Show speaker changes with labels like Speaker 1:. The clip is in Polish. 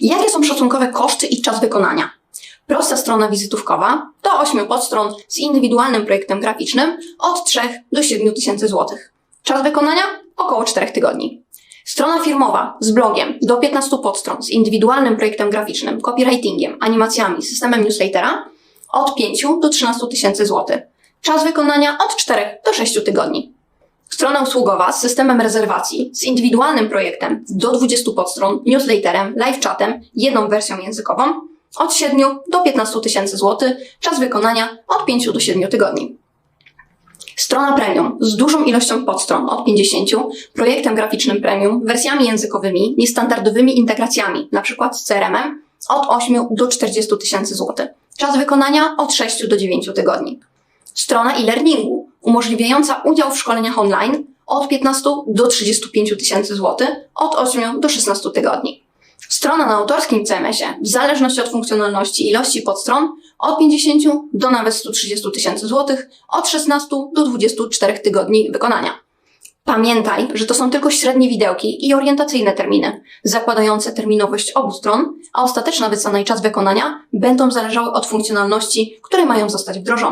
Speaker 1: Jakie są szacunkowe koszty i czas wykonania? Prosta strona wizytówkowa do 8 podstron z indywidualnym projektem graficznym od 3 do 7 tysięcy złotych. Czas wykonania około 4 tygodni. Strona firmowa z blogiem do 15 podstron z indywidualnym projektem graficznym, copywritingiem, animacjami, systemem newslettera od 5 do 13 tysięcy złotych. Czas wykonania od 4 do 6 tygodni. Strona usługowa z systemem rezerwacji, z indywidualnym projektem do 20 podstron, newsletterem, live chatem, jedną wersją językową od 7 do 15 tysięcy złotych, czas wykonania od 5 do 7 tygodni. Strona premium z dużą ilością podstron od 50, projektem graficznym premium, wersjami językowymi, niestandardowymi integracjami, np. z CRM-em, od 8 do 40 tysięcy złotych. Czas wykonania od 6 do 9 tygodni. Strona e-learningu umożliwiająca udział w szkoleniach online od 15 do 35 tysięcy złotych, od 8 do 16 tygodni. Strona na autorskim CMS-ie, w zależności od funkcjonalności i ilości podstron, od 50 do nawet 130 tysięcy złotych, od 16 do 24 tygodni wykonania. Pamiętaj, że to są tylko średnie widełki i orientacyjne terminy, zakładające terminowość obu stron, a ostateczna wycena i czas wykonania będą zależały od funkcjonalności, które mają zostać wdrożone.